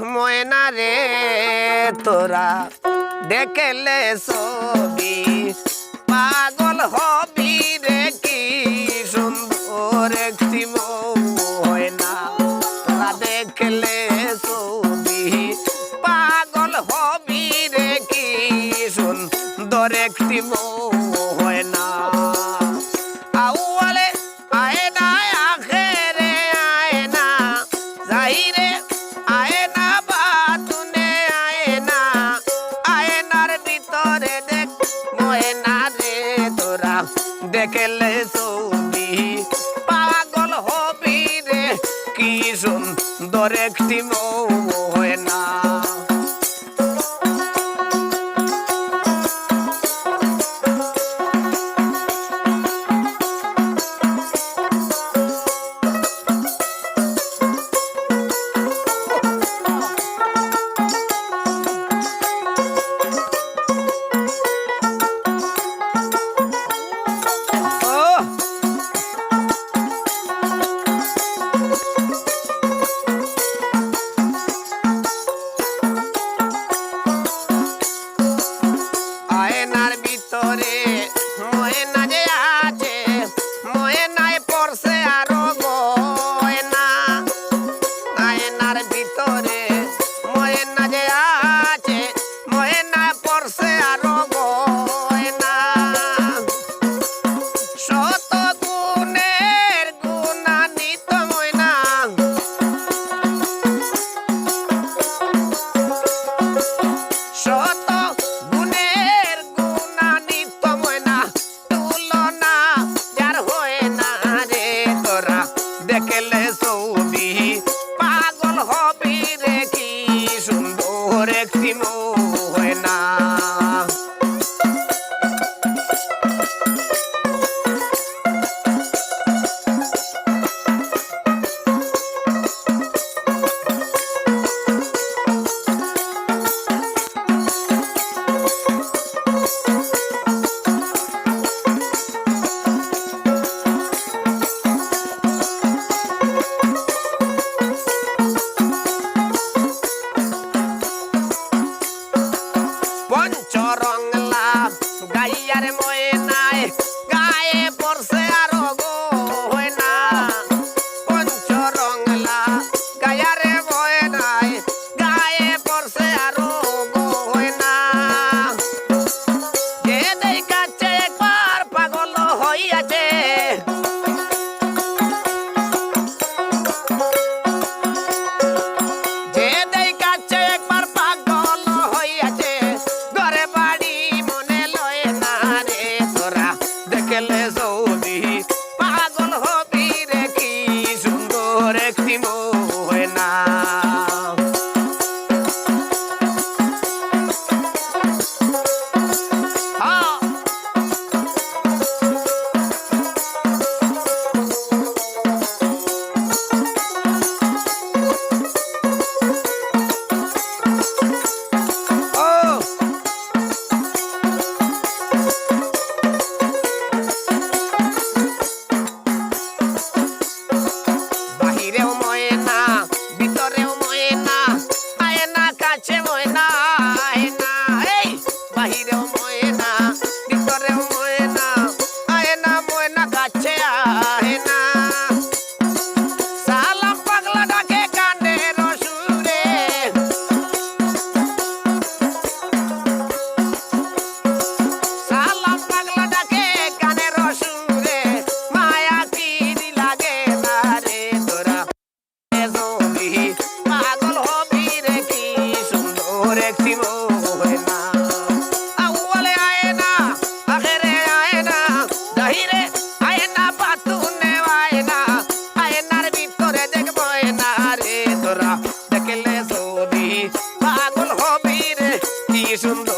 ময়না রে তোরা দেখলে সবি পাগল হবি রে কি সুন্দর একটি ময়না। তোরা দেখলে সবি পাগল হবি রে কি সুন্দর একটি ময়না। দেখলে তুমি পাগল হবি রে কি সুন্দর একটি মৌ হয় না। দিনও হয় তোরা দেখলে সোনি পাগল হবি রে কি সুন্দর